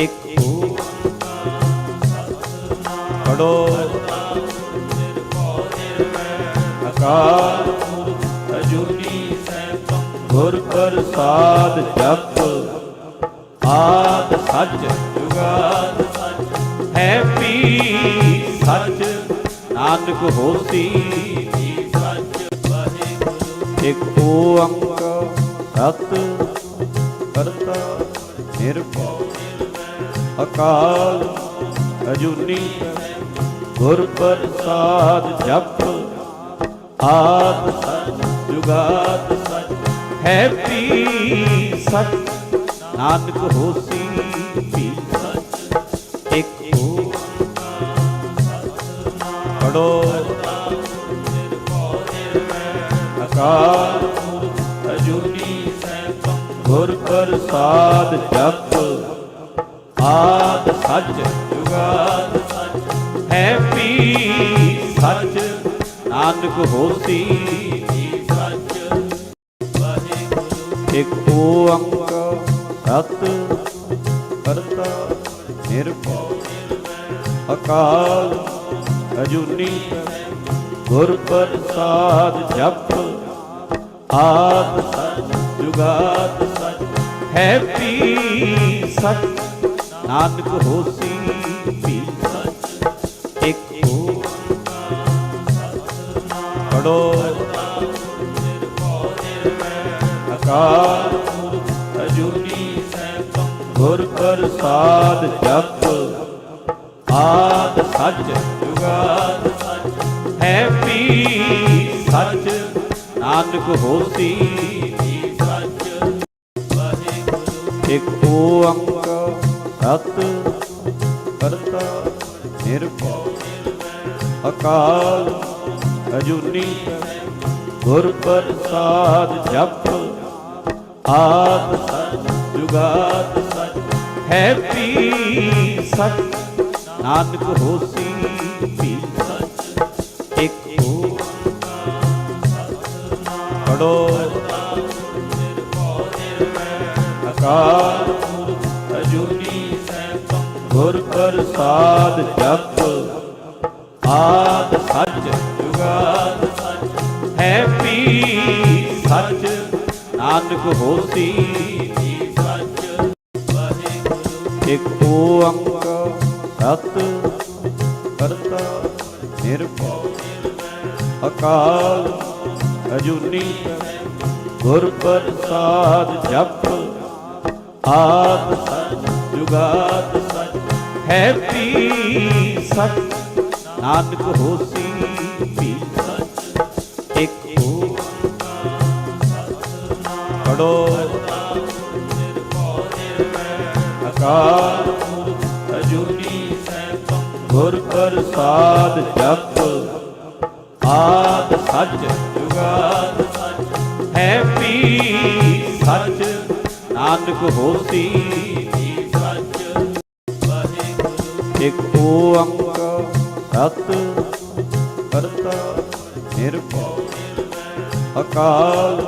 ਇੱਕ ਪੜੋ ਅਕਾਲ ਮੂਰਤ ਅਜੂਨੀ ਸੈਭੰ ਗੁਰ ਪ੍ਰਸਾਦ ਜਪ, ਆਦ ਸੱਚ ਜੁਗਾਦ ਸੱਚ। ਹੈ ਪੀ ਸੱਚ, ਨਾਨਕ ਹੋਸੀ ਜੀ ਸੱਚ। ਵਾਹਿਗੁਰੂ ਇਕ ਓੰਕਾਰ ਸਤ ਕਰਤਾ ਨਿਰਭਉ। ਅਕਾਲ ਅਜੂਨੀ ਗੁਰ ਪ੍ਰਸਾਦ ਜਪ ਆਦ ਸੱਚ ਜੁਗਾਦ ਸੱਚ ਹੈ ਪੀ ਸੱਚ ਨਾਨਕ ਹੋਸੀ ਪੀ ਸੱਚ ਇੱਕ ਪੜੋ ਅਕਾਲ ਅਜੂਨੀ ਗੁਰ ਪ੍ਰਸਾਦ ਜਪ ਆਦ ਸੱਚ ਜੁਗਾਦ ਸੱਚ। ਹੈ ਪੀ ਸੱਚ, ਨਾਨਕ ਹੋਸੀ ਜੀ ਸੱਚ। ਵਾਹਿਗੁਰੂ। ਇਕ ਓੰਕਾਰ ਸਤ ਕਰਤਾ, ਨਿਰਭਉ ਅਕਾਲ ਅਜੂਨੀ ਗੁਰ ਪ੍ਰਸਾਦ ਜਪ। ਆਦ ਸੱਚ, ਜੁਗਾਦ ਸੱਚ। ਹੈ ਪੀ ਸੱਚ ਨਾਨਕ ਹੋਸੀ ਪੀ ਸੱਚ ਇੱਕ ਪੜੋ। ਅਕਾਲ ਮੂਰਤ ਅਜੂਨੀ ਸੈਭੰ। ਗੁਰ ਪ੍ਰਸਾਦ ਜਪ। ਆਦ ਸੱਚ ਜੁਗਾਦ ਸੱਚ। ਹੈ ਪੀ ਸੱਚ। ਨਾਨਕ ਹੋਸੀ ਜੀ ਸੱਚ। ਵਾਹਿਗੁਰੂ। ਇਕ ਓੰਕਾਰ ਸਤ ਕਰਤਾ ਨਿਰਭਉ ਅਕਾਲ ਅਜੂਨੀ ਗੁਰ ਪ੍ਰਸਾਦ ਜਪ। ਆਦ ਸੱਚ ਜੁਗਾਦ ਸੱਚ ਹੈ ਪੀ ਸੱਚ ਨਾਨਕ ਹੋਸੀ ਪੀ ਸੱਚ ਇੱਕ ਪੜੋ ਅਕਾਲ ਗੁਰ ਪ੍ਰਸਾਦ ਜਪ, ਆਦ ਸੱਚ ਜੁਗਾਦ ਸੱਚ। ਹੈ ਪੀ ਸੱਚ, ਨਾਨਕ ਹੋਸੀ ਜੀ ਸੱਚ। ਵਾਹਿਗੁਰੂ। ਇਕ ਓੰਕਾਰ ਸਤ ਕਰਤਾ, ਨਿਰਭਉ ਅਕਾਲ। ਅਜੂਨੀ ਗੁਰ ਪ੍ਰਸਾਦ ਜਪ, ਆਦ ਸੱਚ ਜੁਗਾਦ ਹੈ ਪੀ ਸੱਚ, ਨਾਨਕ ਹੋਸੀ ਪੀ ਸੱਚ। ਇੱਕ ਪੜੋ ਅਕਾਲ ਅਜੂਨੀ ਸੈਭੰ ਗੁਰ ਪ੍ਰਸਾਦ ਜਪ। ਆਦ ਸੱਚ, ਜੁਗਾਦ ਸੱਚ। ਹੈ ਪੀ ਸੱਚ, ਨਾਨਕ ਹੋਸੀ ਅਕਾਲ,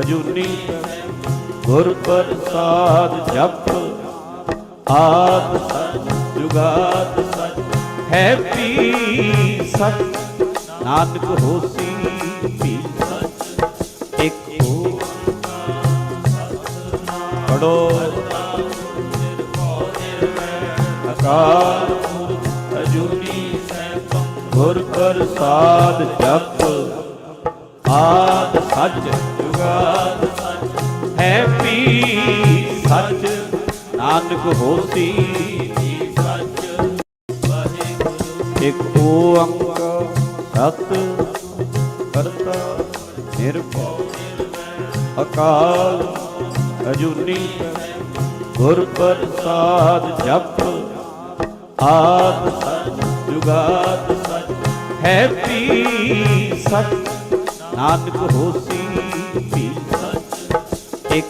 ਅਜੂਨੀ, ਗੁਰ ਪ੍ਰਸਾਦ ਜਪ ਆਦ ਸੱਚ ਜੁਗਾਦ ਸੱਚ ਹੈ ਪੀ ਸੱਚ ਨਾਨਕ ਹੋਸੀ ਪੀ ਸੱਚ ਇੱਕ ਪੜੋ। ਅਕਾਲ, ਅਜੂਨੀ, ਗੁਰ ਪ੍ਰਸਾਦ ਜਪ ਆਦ ਸੱਚ, ਜੁਗਾਦ ਸੱਚ। ਹੈ ਪੀ ਸੱਚ, ਨਾਨਕ ਹੋਸੀ ਜੀ ਸੱਚ। ਵਾਹਿਗੁਰੂ। ਇਕ ਓੰਕਾਰ ਸਤ, ਕਰਤਾ ਨਿਰਭਉ। ਅਕਾਲ ਅਜੂਨੀ, ਗੁਰ ਪ੍ਰਸਾਦ ਜਪ। ਆਦ ਸੱਚ, ਜੁਗਾਦ ਸੱਚ। ਹੈ ਪੀ ਸੱਚ ਨਾਨਕ ਹੋਸੀ ਪੀ ਸੱਚ, ਇੱਕ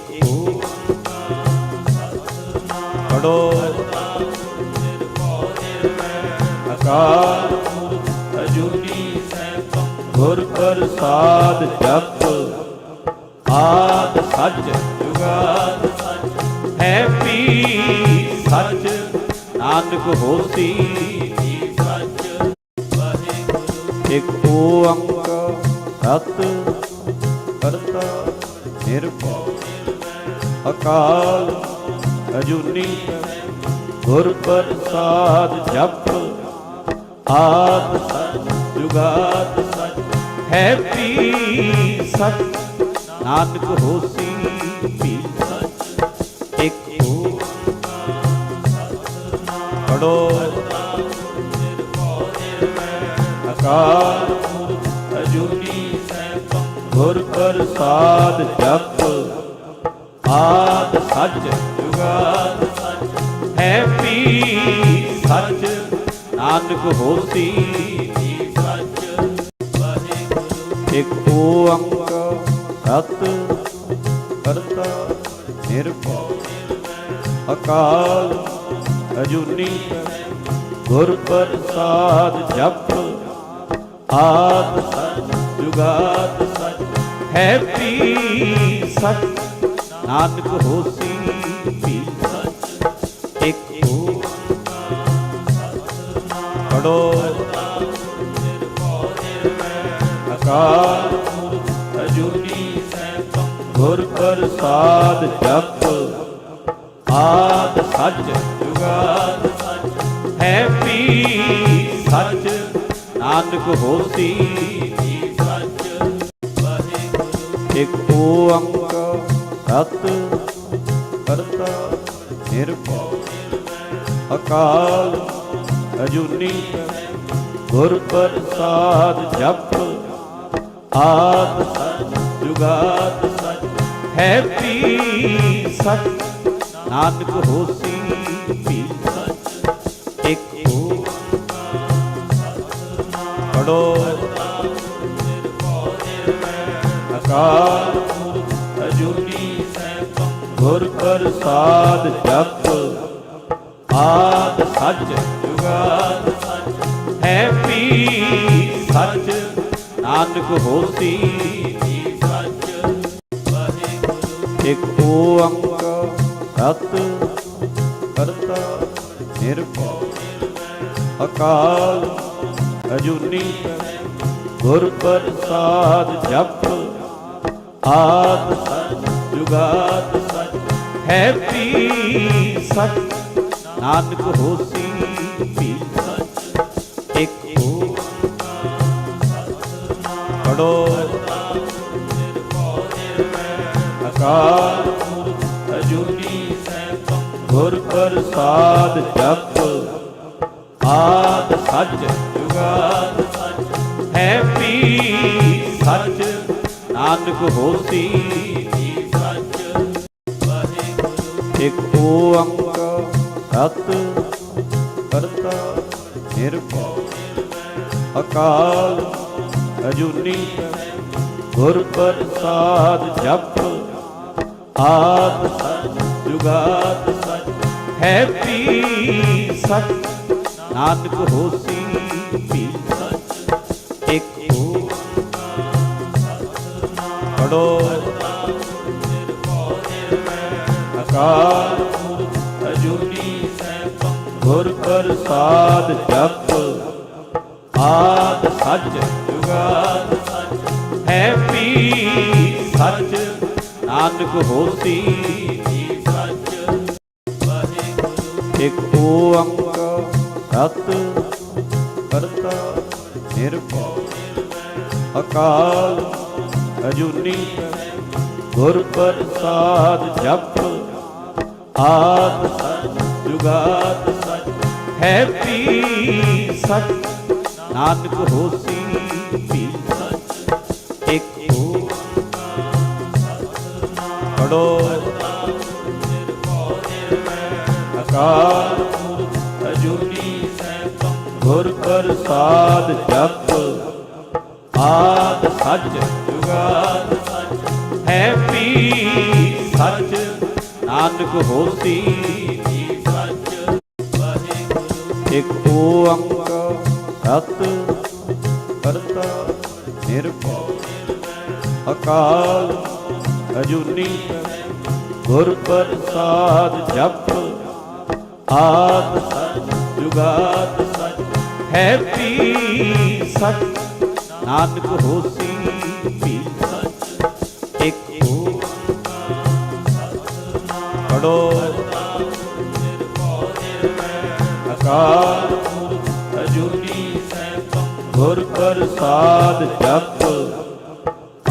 ਪੜੋ ਅਕਾਲ ਮੂਰਤ ਅਜੂਨੀ ਸੈਭੰ ਗੁਰ ਪ੍ਰਸਾਦ ਜਪ। ਆਦ ਸੱਚ, ਜੁਗਾਦ ਸੱਚ, ਹੈ ਪੀ ਸੱਚ, ਨਾਨਕ ਹੋਸੀ ਸੱਚ। ਵਾਹਿਗੁਰੂ। ਇਕ ਓੰਕਾਰ ਸਤ ਕਰਤਾ ਨਿਰਭਉ ਅਕਾਲ ਅਜੂਨੀ ਗੁਰ ਪ੍ਰਸਾਦ ਜਪ। ਆਦ ਸਚ ਜੁਗਾਦ ਸਚ ਹੈ ਪੀ ਸਚ ਨਾਨਕ ਹੋਸੀ ਪੀ ਸਚ ਇਕ ਪੜੋ। ਅਕਾਲ ਅਜੂਨੀ ਗੁਰ ਪ੍ਰਸਾਦ ਜਪ, ਆਦ ਸੱਚ ਜੁਗਾਦ ਸੱਚ। ਹੈ ਪੀ ਸੱਚ, ਨਾਨਕ ਹੋਸੀ ਸੱਚ। ਵਾਹਿਗੁਰੂ ਇਕ ਓੰਕਾਰ ਸਤ ਕਰਤਾ ਨਿਰਭਉ। ਅਕਾਲ ਅਜੂਨੀ ਗੁਰ ਪ੍ਰਸਾਦ ਜਪ, ਆਦ ਸਚ ਜੁਗਾਦ ਹੈ ਪੀ ਸਚ, ਨਾਨਕ ਹੋਸੀ ਪੀ ਸਚ। ਇਕ ਪੜੋ ਅਕਾਲ ਅਜੂਨੀ ਸੈਭੰ, ਗੁਰ ਪ੍ਰਸਾਦ ਜਪ। ਆਦ ਸੱਚ, ਜੁਗਾਦ ਸੱਚ। ਹੈ ਪੀ ਸੱਚ, ਨਾਨਕ ਹੋਸੀ ਓੰਕਾਰ ਸਤ ਕਰਤਾ ਨਿਰਭਉ। ਅਕਾਲ ਅਜੂਨੀ ਗੁਰ ਪ੍ਰਸਾਦ ਜਪ। ਆਦ ਸੱਚ ਜੁਗਾਦ ਸੱਚ ਹੈ ਪੀ ਸੱਚ ਨਾਨਕ ਹੋਸੀ ਪੀ ਸੱਚ ਇਕ ਪੜੋ। ਅਕਾਲ ਪ੍ਰਸਾਦ ਜਪ। ਆਦ ਸੱਚ, ਜੁਗਾਦ ਸੱਚ। ਹੈ ਪੀ ਸੱਚ, ਨਾਨਕ ਹੋਸੀ ਸੱਚ। ਵਾਹਿਗੁਰੂ। ਇਕ ਓੰਕਾਰ ਸਤ ਕਰਤਾ, ਨਿਰਭਉ ਅਕਾਲ ਅਜੂਨੀ ਗੁਰ ਪ੍ਰਸਾਦ ਜਪ। ਆਦ ਸੱਚ, ਜੁਗਾਦ ਹੈ ਪੀ ਸੱਚ, ਨਾਨਕ ਹੋਸੀ ਪੀ ਸੱਚ। ਇਕ ਪੜੋ ਅਕਾਲ ਅਜੂਨੀ ਸੈਭੰ ਗੁਰ ਪ੍ਰਸਾਦ ਜਪ। ਆਦ ਸੱਚ ਜੁਗਾਦ ਸੱਚ। ਹੈ ਪੀ ਸੱਚ, ਨਾਨਕ ਹੋਸੀ ਸਤ ਕਰਤਾ ਨਿਰਭਉ ਅਕਾਲ ਅਜੂਨੀ ਗੁਰ ਪ੍ਰਸਾਦ ਜਪ। ਆਦ ਸੱਚ ਜੁਗਾਦ ਸੱਚ ਹੈ ਪੀ ਸੱਚ ਨਾਨਕ ਹੋਸੀ ਪੀ ਸੱਚ ਇਕ ਪੜੋ ਅਕਾਲ ਗੁਰ ਪ੍ਰਸਾਦ ਜਪ। ਆਦ ਸੱਚ ਜੁਗਾਦ ਸੱਚ। ਹੈ ਪੀ ਸੱਚ, ਨਾਨਕ ਹੋਸੀ ਸੱਚ। ਵਾਹਿਗੁਰੂ। ਇਕ ਓੰਕਾਰ ਸਤ, ਕਰਤਾ ਨਿਰਭਉ। ਅਕਾਲ ਅਜੂਨੀ। ਗੁਰ ਪ੍ਰਸਾਦ ਜਪ। ਆਦ ਹੈ ਪੀ ਸੱਚ, ਨਾਨਕ ਹੋਸੀ ਪੀ ਸੱਚ। ਇਕ ਪੜੋ ਅਕਾਲ ਅਜੂਨੀ ਸੈਭੰ ਗੁਰ ਪ੍ਰਸਾਦ ਜਪ। ਆਦ ਸੱਚ, ਜੁਗਾਦ ਸੱਚ। ਹੈ ਪੀ ਸੱਚ, ਨਾਨਕ ਹੋਸੀ ਓੰਕਾਰ ਸਤ ਕਰਤਾ ਨਿਰਭਉ ਅਕਾਲ ਅਜੂਨੀ ਗੁਰ ਪ੍ਰਸਾਦ ਜਪ ਆਦ ਜੁਗਾਦ ਸਚ ਹੈ ਵੀ ਸਚ ਨਾਨਕ ਹੋਸੀ ਵੀ ਸਚ ਇੱਕ ਪੜੋ ਅਕਾਲ ਗੁਰ ਪ੍ਰਸਾਦ ਜਪ,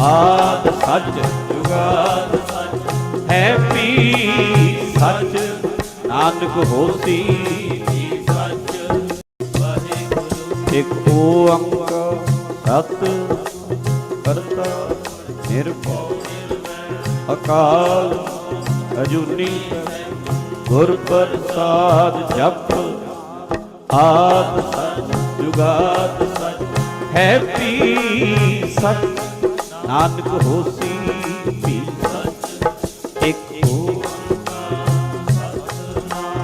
ਆਦ ਸੱਚ ਜੁਗਾਦ ਸੱਚ। ਹੈ ਵੀ ਸੱਚ, ਨਾਨਕ ਹੋਸੀ ਵੀ ਸੱਚ। ਵਾਹਿਗੁਰੂ। ਇਕ ਓੰਕਾਰ ਸਤ ਕਰਤਾ, ਨਿਰਭਉ ਅਕਾਲ ਅਜੂਨੀ, ਗੁਰ ਪ੍ਰਸਾਦ ਜਪ, ਆਦ ਸੱਚ ਜੁਗਾਦ ਹੈ ਵੀ ਸੱਚ, ਨਾਨਕ ਹੋਸੀ ਵੀ ਸੱਚ। ਇੱਕ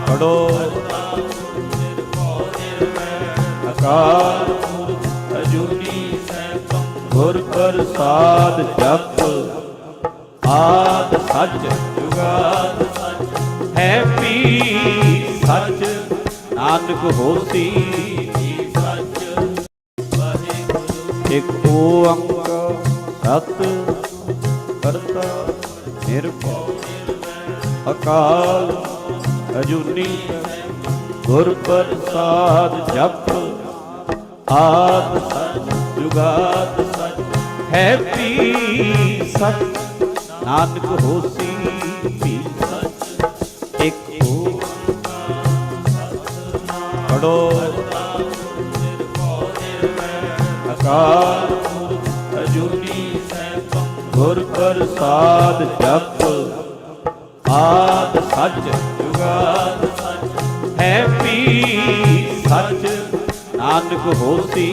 ਪੜੋ ਅਕਾਲ ਅਜੂਨੀ ਸੈਭੰ ਗੁਰ ਪ੍ਰਸਾਦ ਜਪ। ਆਦ ਸੱਚ, ਜੁਗਾਦ ਸੱਚ। ਹੈ ਵੀ ਸੱਚ, ਨਾਨਕ ਹੋਸੀ ਇਕ ਓੰਕਾਰ ਸਤ ਕਰਤਾ ਨਿਰਭਉ। ਅਕਾਲ ਅਜੂਨੀ ਗੁਰ ਪ੍ਰਸਾਦ ਜਪ ਆਦ ਸੱਚ ਜੁਗਾਦ ਸੱਚ ਹੈ ਵੀ ਸੱਚ ਨਾਨਕ ਹੋਸੀ ਵੀ ਸੱਚ ਇੱਕ ਪੜੋ ਅਕਾਲ ਮੂਰਤ ਅਜੂਨੀ ਸੈਭੰ ਗੁਰ ਪ੍ਰਸਾਦ ਜਪ ਆਦ ਸੱਚ ਜੁਗਾਦ ਸੱਚ ਹੈ ਵੀ ਸੱਚ ਨਾਨਕ ਹੋਸੀ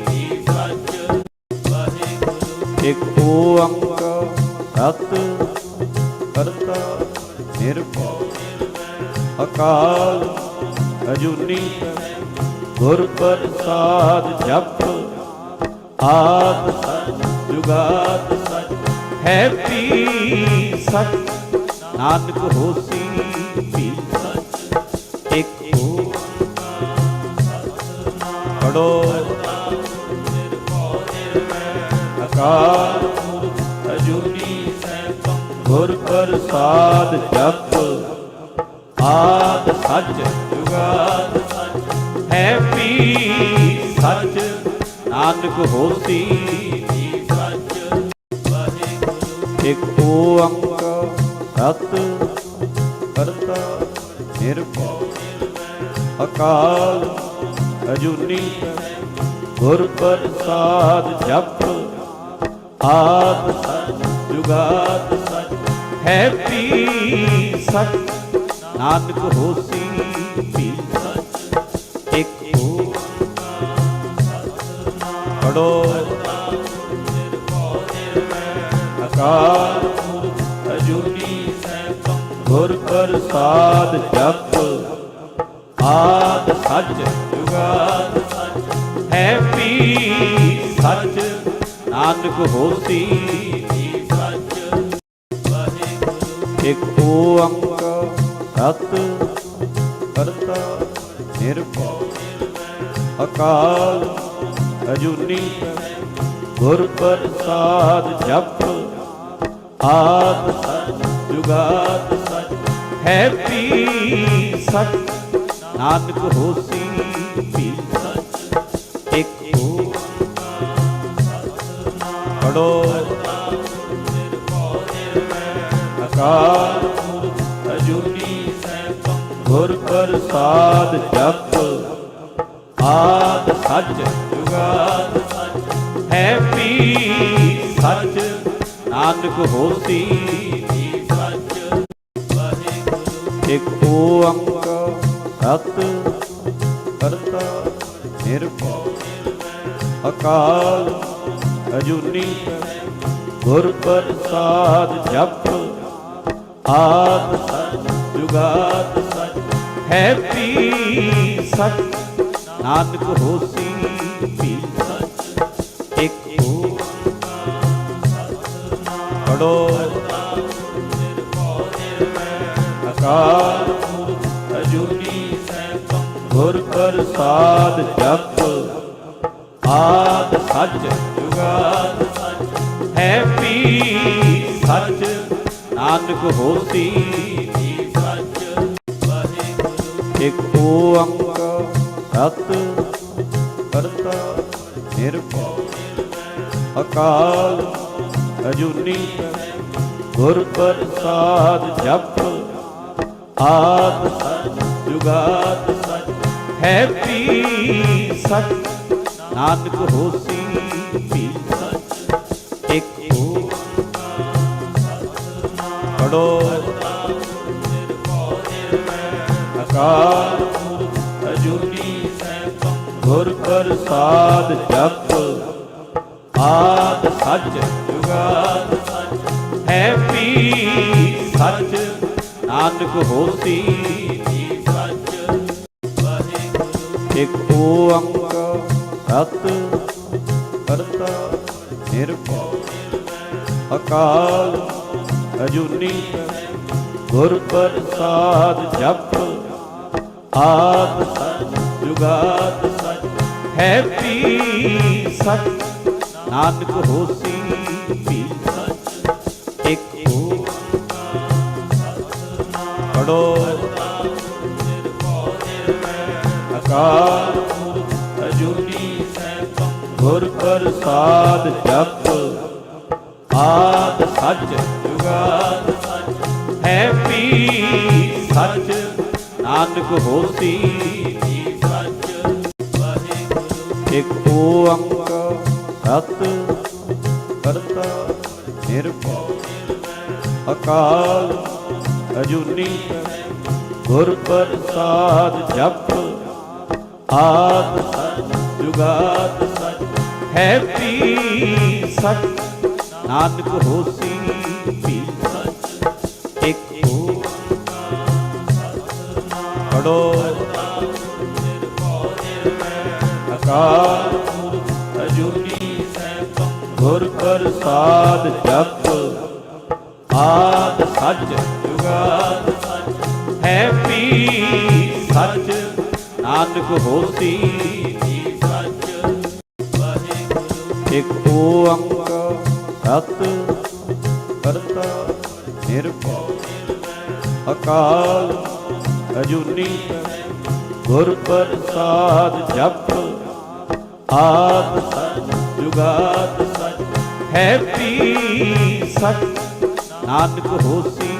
ਵੀ ਸੱਚ ਵਾਹਿਗੁਰੂ ਇਕ ਓੰਕਾਰ ਸਤ ਕਰਤਾ ਨਿਰਭਉ ਅਕਾਲ ਅਜੂਨੀ ਗੁਰ ਪ੍ਰਸਾਦ ਜਪ ਆਦ ਸੱਚ ਜੁਗਾਦ ਸੱਚ, ਹੈ ਵੀ ਸੱਚ। ਨਾਨਕ ਹੋਸੀ ਵੀ ਸੱਚ, ਇੱਕ ਪੜੋ ਅਕਾਲ ਅਜੂਨੀ ਸੈਭੰ ਗੁਰ ਪ੍ਰਸਾਦ ਜਪ। ਆਦ ਸੱਚ ਨਾਨਕ ਹੋਸੀ ਇਕ ਓੰਕਾਰ ਸਤ ਕਰਤਾ, ਨਿਰਭਉ। ਅਕਾਲ ਅਜੂਨੀ ਗੁਰ ਪ੍ਰਸਾਦ ਜਪ। ਆਦ ਜੁਗਾਦ ਸੱਚ, ਹੈ ਵੀ ਸੱਚ। ਨਾਨਕ ਹੋਸੀ ਅਕਾਲ ਮੂਰਤ ਅਜੂਨੀ ਸੈਭੰ ਗੁਰ ਪ੍ਰਸਾਦ ਜਪ ਆਦ ਸੱਚ ਜੁਗਾਦ ਸੱਚ ਹੈ ਵੀ ਸੱਚ ਨਾਨਕ ਹੋਸੀ ਵੀ ਸੱਚ ਵਾਹਿਗੁਰੂ ਇਕ ਓੰਕਾਰ ਸਤ ਕਰਤਾ ਨਿਰਭਉ ਅਕਾਲ ਅਜੂਨੀ ਗੁਰ ਪ੍ਰਸਾਦ ਜਪ ਆਦ ਸੱਚ ਜੁਗਾਦ ਸੱਚ ਹੈ ਵੀ ਸੱਚ, ਨਾਨਕ ਹੋਸੀ ਵੀ ਸੱਚ। ਇੱਕ ਪੜੋ ਅਕਾਲ ਅਜੂਨੀ ਸੈਭੰ ਗੁਰ ਪ੍ਰਸਾਦ ਜਪ। ਆਦ ਸੱਚ ਜੁਗਾਦ ਸੱਚ ਹੈ ਨਾਨਕ ਹੋਸੀ। ਵੀ ਸੱਚ ਵਾਹਿਗੁਰੂ ਇਕ ਓੰਕਾਰ ਸਤ ਕਰਤਾ ਨਿਰਭਉ। ਅਕਾਲ ਅਜੂਨੀ ਗੁਰ ਪ੍ਰਸਾਦ ਜਪ। ਆਦ ਜੁਗਾਦ ਸੱਚ ਹੈ ਵੀ ਸੱਚ ਨਾਨਕ ਹੋਸੀ ਵੀ ਸੱਚ ਇੱਕ ਪੜੋ ਅਕਾਲ ਅਜੂਨੀ ਸੈਭੰ ਗੁਰ ਪ੍ਰਸਾਦ ਜਪ। ਆਦ ਸੱਚ ਜੁਗਾਦ ਸੱਚ। ਹੈ ਪੀ ਸੱਚ, ਨਾਨਕ ਹੋਸੀ ਜੀ ਸੱਚ। ਵਾਹਿਗੁਰੂ ਇਕ ਓੰਕਾਰ ਸਤ ਕਰਤਾ ਨਿਰਭਉ। ਅਕਾਲ ਅਜੂਨੀ। ਗੁਰ ਪ੍ਰਸਾਦ ਜਪ ਆਦ ਸੱਚ ਜੁਗਾਦ ਸੱਚ ਹੈ ਪੀ ਸੱਚ ਨਾਨਕ ਹੋਸੀ ਪੀ ਸੱਚ ਇਕ ਪੜੋ ਅਕਾਲ ਅਜੂਨੀ ਗੁਰ ਪ੍ਰਸਾਦ ਜਪ ਆਦ ਸੱਚ ਜੁਗਾਦ ਹੈ ਪੀ ਸੱਚ, ਨਾਨਕ ਹੋਸੀ ਜੀ ਸੱਚ ਵਾਹਿਗੁਰੂ ਇਕ ਓੰਕਾਰ ਸਤ ਕਰਤਾ, ਨਿਰਭਉ, ਅਕਾਲ ਅਜੂਨੀ ਗੁਰ ਪ੍ਰਸਾਦ ਜਪ ਆਦ ਸੱਚ ਜੁਗਾਦ। ਸੱਚ ਹੈ ਪੀ ਸੱਚ, ਨਾਨਕ ਹੋਸੀ ਅਕਾਲ ਮੂਰਤ ਅਜੂਨੀ ਸੈਭੰ ਗੁਰ ਪ੍ਰਸਾਦ ਜਪ। ਆਦ ਸੱਚ ਜੁਗਾਦ। ਸੱਚ ਹੈ ਪੀ ਸੱਚ ਨਾਨਕ ਹੋਸੀ। ਜੀ ਸੱਚ ਵਾਹਿਗੁਰੂ ਇਕ ਓੰਕਾਰ ਸਤ ਕਰਤਾ ਨਿਰਭਉ। ਅਕਾਲ ਅਜੂਨੀ। ਗੁਰ ਪ੍ਰਸਾਦ ਜਪ। ਆਦ ਸੱਚ ਜੁਗਾਦ ਸੱਚ, ਹੈ ਪੀ ਸੱਚ। ਨਾਨਕ ਹੋਸੀ ਪੀ ਸੱਚ, ਇਕ ਪੜੋ ਅਕਾਲ ਅਜੂਨੀ ਸੈਭੰ ਗੁਰ ਪ੍ਰਸਾਦ ਜਪ ਨਾਨਕ ਹੋਸੀ ਜੀ ਸੱਚ ਵਾਹਿਗੁਰੂ ਕਰਤਾ ਨਿਰਭਉ। ਅਕਾਲ ਅਜੂਨੀ ਗੁਰ ਪ੍ਰਸਾਦ ਜਪ। ਆਦ ਸੱਚ ਜੁਗਾਦ ਸੱਚ ਹੈ ਪੀ ਸੱਚ ਨਾਨਕ ਹੋਸੀ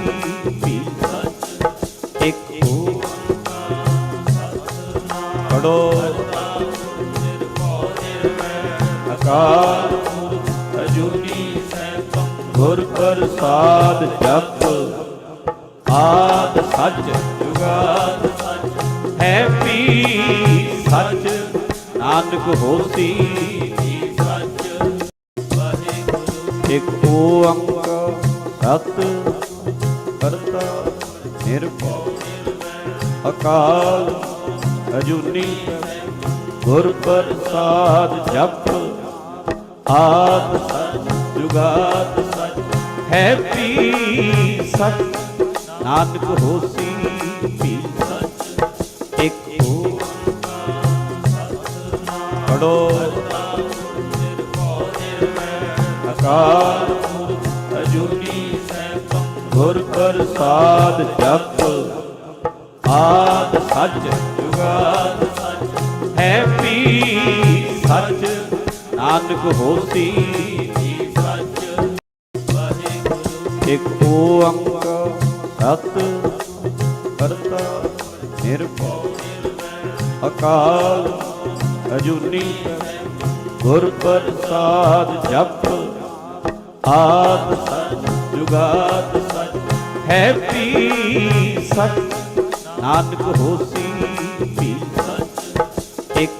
ਪੜੋ ਅਕਾਲ ਮੂਰਤ ਅਜੂਨੀ ਸੈਭੰ ਗੁਰ ਪ੍ਰਸਾਦ ਜਪ ਆਦ ਸੱਚ ਜੁਗਾਦ ਸੱਚ ਹੈ ਪੀ ਸੱਚ ਨਾਨਕ ਹੋਸੀ ਇਕ ਓੰਕਾਰ ਸਤ ਕਰਤਾ ਨਿਰਭਉ ਅਕਾਲ ਅਜੂਨੀ ਗੁਰ ਪ੍ਰਸਾਦ ਜਪ, ਆਦ ਸੱਚ ਜੁਗਾਦ ਸੱਚ ਹੈ ਪੀ ਸੱਚ ਨਾਨਕ ਹੋਸੀ ਪੀ ਸੱਚ ਇਕ ਪੜੋ ਅਕਾਲ ਅਜੂਨੀ ਗੁਰ ਪ੍ਰਸਾਦ ਜਪ, ਆਦ ਸੱਚ ਜੁਗਾਦ ਸੱਚ। ਹੈ ਪੀ ਸੱਚ ਨਾਨਕ ਹੋਸੀ ਜੀ ਸੱਚ ਵਾਹਿਗੁਰੂ ਇਕ ਓੰਕਾਰ ਸਤ ਕਰਤਾ, ਨਿਰਭਉ, ਅਕਾਲ, ਅਜੂਨੀ, ਗੁਰ ਪ੍ਰਸਾਦ ਜਪ, ਆਦ ਜੁਗਾਦ ਸੱਚ ਹੈ ਪੀ ਸੱਚ। ਨਾਨਕ ਹੋਸੀ ਪੀ ਸੱਚ ਇਕ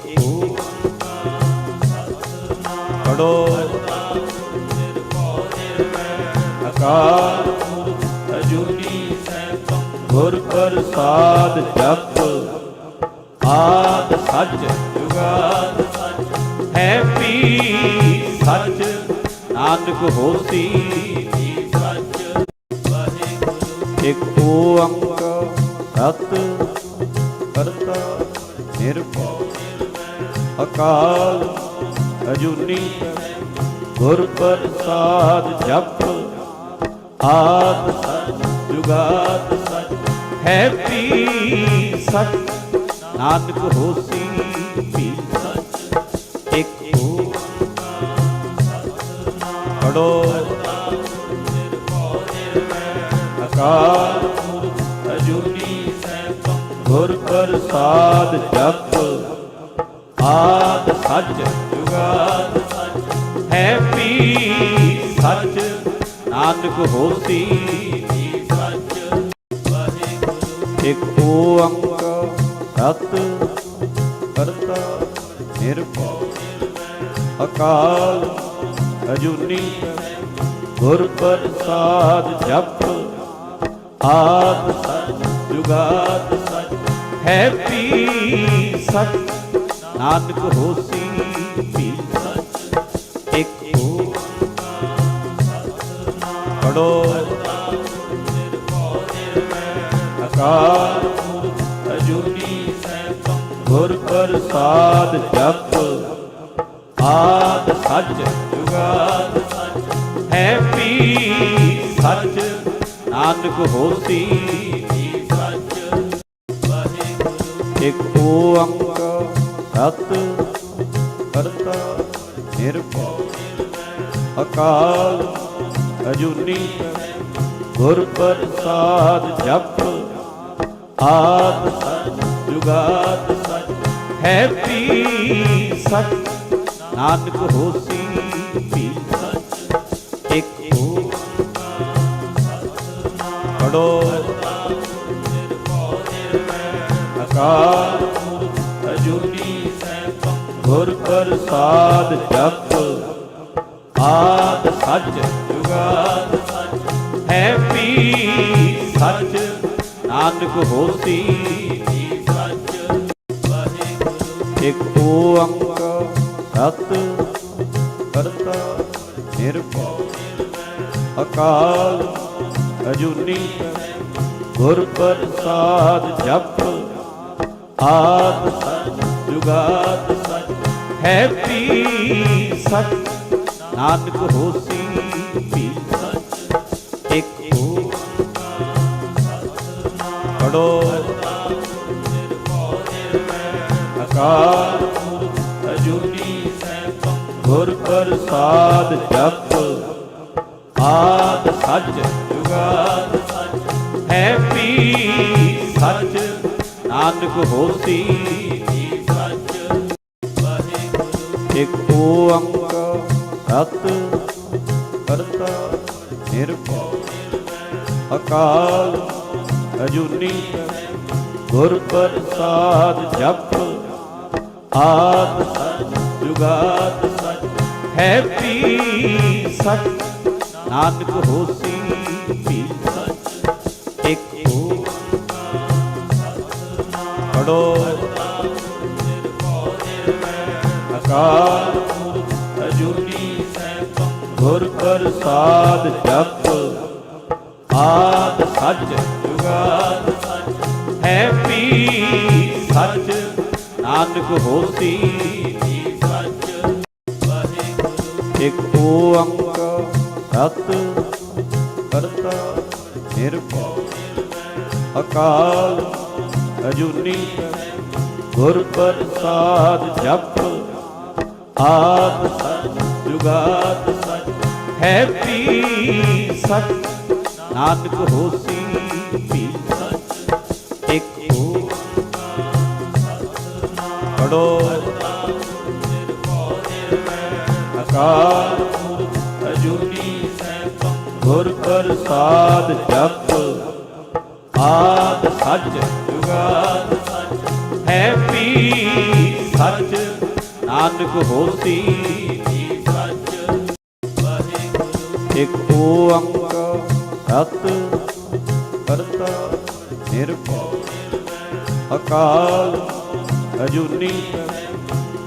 ਪੜੋ ਅਕਾਲ ਮੂਰਤ ਅਜੂਨੀ ਸੈਭੰ ਗੁਰ ਪ੍ਰਸਾਦ ਜਪ। ਆਦ ਸੱਚ, ਜੁਗਾਦ ਸੱਚ, ਹੈ ਪੀ ਸੱਚ, ਨਾਨਕ ਹੋਸੀ। ਜੀ ਸੱਚ ਵਾਹਿਗੁਰੂ ਇਕ ਓੰਕਾਰ ਅਕਾਲ ਅਜੂਨੀ ਗੁਰ ਪ੍ਰਸਾਦ ਜਪ ਆਦ ਸਚ ਜੁਗਾਦ ਸਚ ਹੈ ਪੀ ਸਚ ਨਾਨਕ ਹੋਸੀ ਪੀ ਸਚ ਇੱਕ ਹੋ ਪੜੋ। ਅਕਾਲ ਅਜੂਨੀ ਗੁਰ ਪ੍ਰਸਾਦ ਜਪ ਆਦ ਸੱਚ ਜੁਗਾਦ ਸਚ। ਹੈ ਪੀ ਸੱਚ, ਨਾਨਕ ਹੋਸੀ ਜੀ ਸਚ। ਵਾਹਿਗੁਰੂ। ਇਕ ਓੰਕਾਰ ਸਤ ਕਰਤਾ, ਨਿਰਭਉ ਅਕਾਲ ਅਜੂਨੀ ਗੁਰ ਪ੍ਰਸਾਦ ਜਪ। ਆਦ ਸੱਚ ਜੁਗਾਦ ਸੱਚ। ਹੈ ਪੀ ਸੱਚ ਨਾਨਕ ਹੋਸੀ ਪੀ ਸੱਚ, ਇਕ ਪੜੋ ਅਕਾਲ ਮੂਰਤ ਅਜੂਨੀ ਸੈਭੰ, ਗੁਰ ਪ੍ਰਸਾਦ ਜਪ। ਆਦ ਸੱਚ, ਜੁਗਾਦ ਸਚ, ਹੈ ਪੀ ਸੱਚ। ਨਾਨਕ ਹੋਸੀ ਜੀ ਸਚ, ਵਾਹਿਗੁਰੂ। ਇਕ ਓੰਕਾਰ ਸਤ ਕਰਤਾ ਨਿਰਭਉ। ਅਕਾਲ ਅਜੂਨੀ ਗੁਰ ਪ੍ਰਸਾਦ ਜਪ। ਆਦ ਸੱਚ ਜੁਗਾਦ ਸੱਚ ਹੈ ਪੀ ਸੱਚ ਨਾਨਕ ਹੋਸੀ ਪੀ ਸੱਚ ਇਕ ਹੋ ਪੜੋ। ਅਕਾਲ ਗੁਰ ਪ੍ਰਸਾਦ ਜਪ, ਆਦ ਸੱਚ ਜੁਗਾਦ ਸਚ। ਹੈ ਪੀ ਸੱਚ, ਨਾਨਕ ਹੋਸੀ ਜੀ ਸਚ। ਵਾਹਿਗੁਰੂ ਇਕ ਓੰਕਾਰ ਸਤ ਕਰਤਾ ਨਿਰਭਉ, ਅਕਾਲ ਅਜੂਨੀ। ਗੁਰ ਪ੍ਰਸਾਦ ਜਪ, ਆਦ ਸੱਚ ਜੁਗਾਦ ਹੈ ਪੀ ਸੱਚ, ਨਾਨਕ ਹੋਸੀ ਪੀ ਸੱਚ। ਇਕ ਹੋ ਪੜੋ ਅਕਾਲ ਅਜੂਨੀ ਸੈਭੰ ਗੁਰ ਪ੍ਰਸਾਦ ਜਪ। ਆਦ ਸੱਚ, ਜੁਗਾਦ ਸਚ। ਹੈ ਪੀ ਸੱਚ, ਨਾਨਕ ਹੋਸੀ ਅਕਾਲ ਅਜੂਨੀ ਗੁਰ ਪ੍ਰਸਾਦ ਜਪ, ਆਦ ਸੱਚ ਜੁਗਾਦ ਸੱਚ ਹੈ ਪੀ ਸੱਚ ਨਾਨਕ ਹੋਸੀ ਪੀ ਸੱਚ ਇਕ ਹੋ ਪੜੋ ਅਕਾਲ, ਅਜੂਨੀ ਗੁਰ ਪ੍ਰਸਾਦ ਜਪ। ਆਦ ਸੱਚ ਜੁਗਾਦ ਸਚ। ਹੈ ਪੀ ਸੱਚ, ਨਾਨਕ ਹੋਸੀ ਜੀ ਸਚ। ਵਾਹਿਗੁਰੂ। ਇਕ ਓੰਕਾਰ ਸਤ ਕਰਤਾ, ਨਿਰਭਉ ਅਕਾਲ ਅਜੂਨੀ, ਗੁਰ ਪ੍ਰਸਾਦ ਜਪ। ਆਦ ਸੱਚ, ਜੁਗਾਦ ਸੱਚ। ਹੈ ਪੀ ਸੱਚ ਨਾਨਕ ਹੋਸੀ ਪੀ ਸੱਚ ਇਕ ਹੋ ਪੜੋ। ਅਕਾਲ ਅਜੂਨੀ ਸੈਭੰ ਗੁਰ ਪ੍ਰਸਾਦ ਜਪ। ਆਦ ਸੱਚ ਜੁਗਾਦ ਸਚ, ਹੈ ਪੀ ਸੱਚ। ਨਾਨਕ ਹੋਸੀ ਅਕਾਲ ਅਜੂਨੀ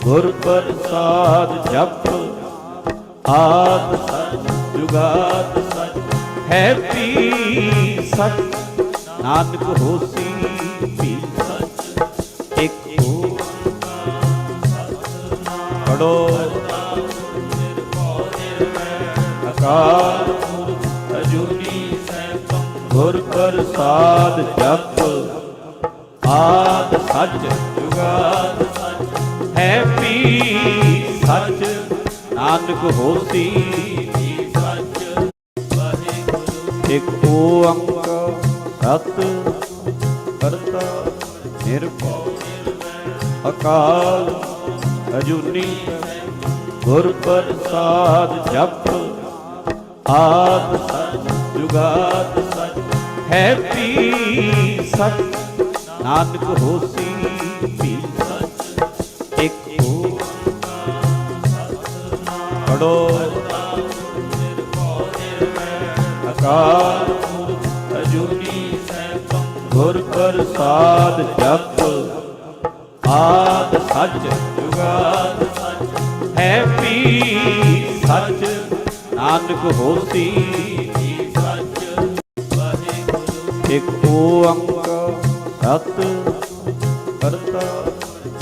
ਗੁਰ ਪ੍ਰਸਾਦ ਜਪ ਆਦ ਸੱਚ ਜੁਗਾਦ ਸੱਚ ਹੈ ਪੀ ਸੱਚ ਨਾਨਕ ਹੋਸੀ ਪੀ ਸੱਚ ਇਕ ਹੋ ਪੜੋ ਅਕਾਲ, ਅਜੂਨੀ ਗੁਰ ਪ੍ਰਸਾਦ ਜਪ। ਆਦ ਸੱਚ ਜੁਗਾਦ ਸੱਚ। ਹੈ ਪੀ ਸੱਚ, ਨਾਨਕ ਹੋਸੀ ਜੀ ਸੱਚ। ਵਾਹਿਗੁਰੂ ਇਕ ਓੰਕਾਰ ਸਤ ਕਰਤਾ, ਨਿਰਭਉ, ਅਕਾਲ ਅਜੂਨੀ। ਗੁਰ ਪ੍ਰਸਾਦ ਜਪ, ਆਦ ਸੱਚ ਜੁਗਾਦ ਸੱਚ। ਹੈ ਪੀ ਸੱਚ ਨਾਨਕ ਹੋਸੀ ਪੀ ਸੱਚ, ਇਕ ਪੜੋ ਅਕਾਲ ਅਜੂਨੀ ਸੈਭੰ, ਗੁਰ ਪ੍ਰਸਾਦ ਜਪ, ਆਦ ਸੱਚ ਜੁਗਾਦ ਸੱਚ। ਹੈ ਪੀ ਸੱਚ, ਨਾਨਕ ਹੋਸੀ ਜੀ ਸੱਚ, ਵਾਹਿਗੁਰੂ। ਇਕ ਓੰਕਾਰ ਸਤ ਕਰਤਾ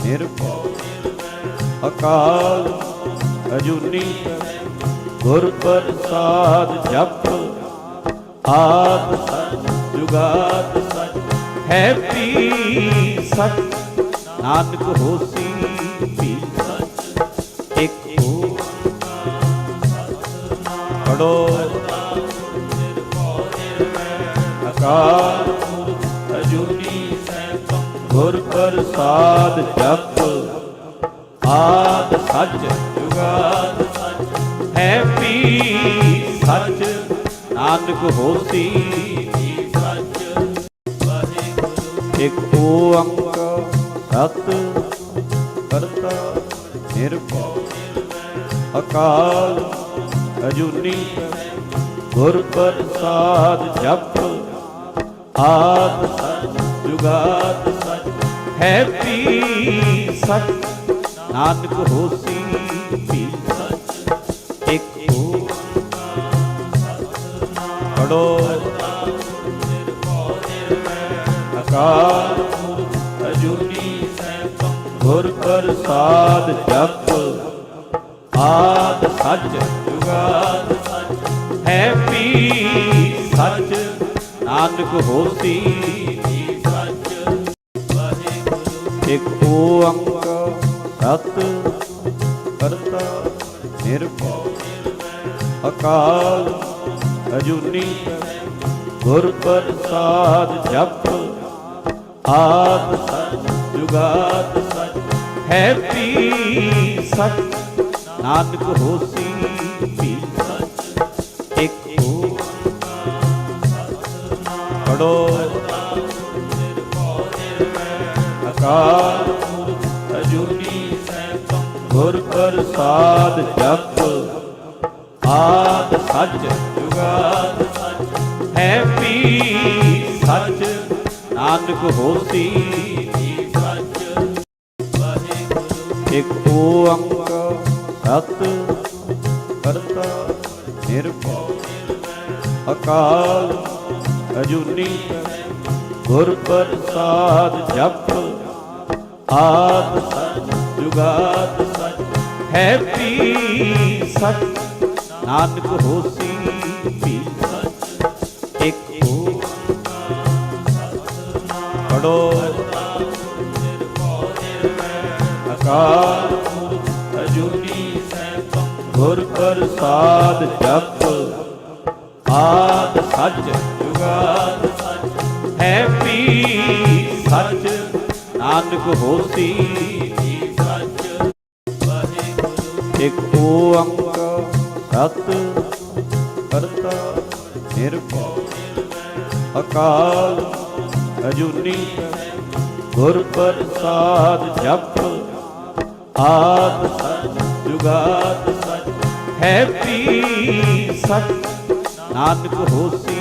ਨਿਰਭਉ। ਅਕਾਲ ਅਜੂਨੀ ਗੁਰ ਪ੍ਰਸਾਦ ਜਪ। ਆਦ ਸੱਚ ਜੁਗਾਦ ਹੈ ਪੀ ਸੱਚ ਨਾਨਕ ਹੋਸੀ ਪੀ ਸੱਚ। ਇਕ ਪੜੋ ਅਕਾਲ ਗੁਰ ਪ੍ਰਸਾਦ ਜਪ। ਆਦ ਸੱਚ ਜੁਗਾਦ ਸੱਚ। ਹੈ ਪੀ ਸੱਚ, ਨਾਨਕ ਹੋਸੀ ਜੀ ਸੱਚ। ਵਾਹਿਗੁਰੂ। ਇਕ ਓੰਕਾਰ ਸਤ ਕਰਤਾ, ਨਿਰਭਉ ਅਕਾਲ ਅਜੂਨੀ। ਗੁਰ ਪ੍ਰਸਾਦ ਜਪ। ਆਦ ਜੁਗਾਦ ਹੈ ਪੀ ਸੱਚ, ਨਾਨਕ ਹੋਸੀ ਪੀ ਸੱਚ, ਇਕ ਪੜੋ ਅਕਾਲ ਅਜੂਨੀ ਸੈਭੰ ਗੁਰ ਪ੍ਰਸਾਦ ਜਪ, ਆਦ ਸੱਚ, ਜੁਗਾਦ ਸੱਚ। ਹੈ ਪੀ ਸੱਚ, ਨਾਨਕ ਹੋਸੀ ਅਕਾਲ ਅਜੂਨੀ ਗੁਰ ਪ੍ਰਸਾਦ ਜਪ ਆਦ ਸੱਚ ਜੁਗਾਦ ਸੱਚ ਹੈ ਪੀ ਸੱਚ ਨਾਨਕ ਹੋਸੀ ਪੀ ਸੱਚ ਇਕ ਪੜੋ। ਅਕਾਲ ਅਜੂਨੀ ਗੁਰ ਪ੍ਰਸਾਦ ਜਪ ਆਦ ਸੱਚ, ਜੁਗਾਦ ਸੱਚ, ਹੈ ਪੀ ਸੱਚ, ਨਾਨਕ ਹੋਸੀ ਜੀ ਸੱਚ। ਵਾਹਿਗੁਰੂ। ਇਕ ਓੰਕਾਰ ਸਤ ਕਰਤਾ, ਨਿਰਭਉ ਅਕਾਲ, ਅਜੂਨੀ ਗੁਰ ਪ੍ਰਸਾਦ ਜਪ। ਆਦ ਸੱਚ, ਜੁਗਾਦ ਸੱਚ, ਹੈ ਪੀ ਸੱਚ। ਨਾਨਕ ਹੋਸੀ ਪੀ ਸੱਚ। ਇਕ ਪੜੋ। ਅਕਾਲ ਅਜੂਨੀ ਸੈਭੰ ਗੁਰ ਪ੍ਰਸਾਦ ਜਪ। ਆਦ ਸੱਚ, ਜੁਗਾਦ ਸੱਚ। ਹੈ ਪੀ ਸੱਚ। ਨਾਨਕ ਹੋਸੀ ਜੀ ਸੱਚ। ਵਾਹਿਗੁਰੂ। ਇਕ ਓੰਕਾਰ ਸਤ ਕਰਤਾ ਨਿਰਭਉ। ਅਕਾਲ ਅਜੂਨੀ ਗੁਰ ਪ੍ਰਸਾਦ ਜਪ। ਆਦ ਸੱਚ ਜੁਗਾਦ ਸੱਚ ਹੈ ਪੀ ਸੱਚ ਨਾਨਕ ਹੋਸੀ